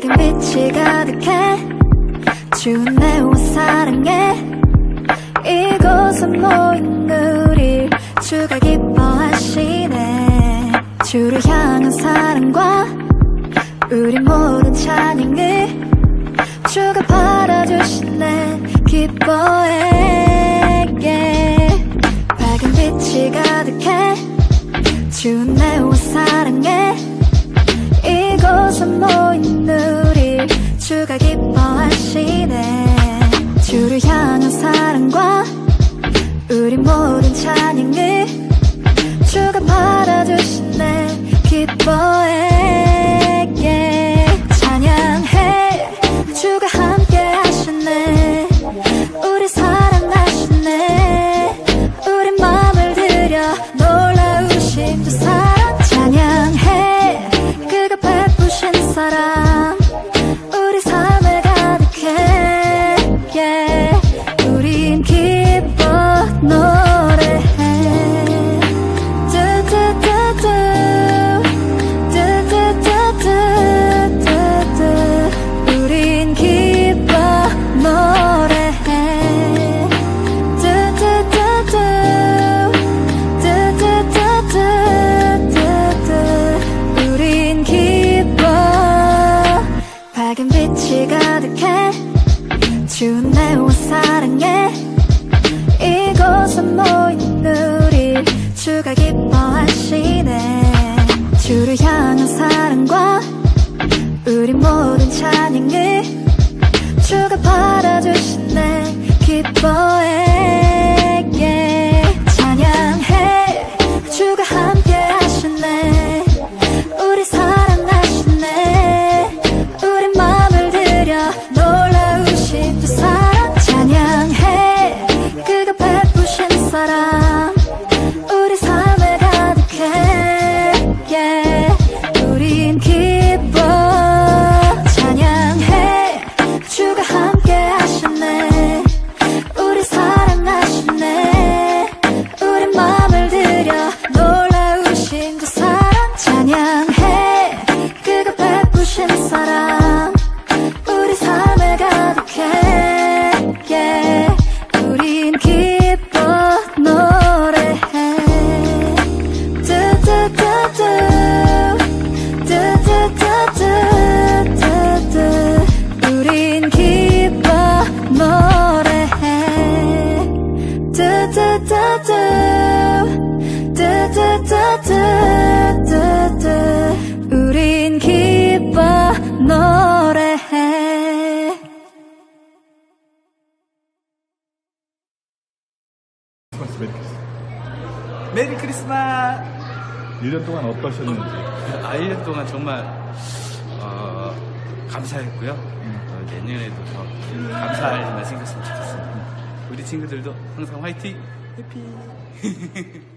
빛이 가득해. 추운 내옷 사랑해. 이곳은 모인 우리 주가 기뻐하시네. 주를 향한 사랑과 우리 모든 찬양을 주가 받아주시네. 기뻐해 밝은 빛이 가득해. 추운 내옷 사랑해 주가 기뻐하시네. 주를 향한 사랑과 우리 모든 찬양을 주가 받아주시네. 기뻐해 찬양해. 주가 함께 하시네. 우리 사랑하시네. 우리 마음을 들여 놀라우신 두 사랑 빛이 가득해. 추운 내옷 사랑해. 이곳은 모인 우리 주가 기뻐하시네. 주를 향한 사랑과 우리 모든 찬양을 주가 받아주시네 우린 기뻐 노래해 크리스마스 메리 크리스마스. 메리 크리스마스! 1년 동안 어떠셨는지. 아, 1년 동안 정말, 어, 감사했고요. 어, 내년에도 더 감사할 일만 생겼으면 좋겠습니다. 우리 친구들도 항상 화이팅! 해피!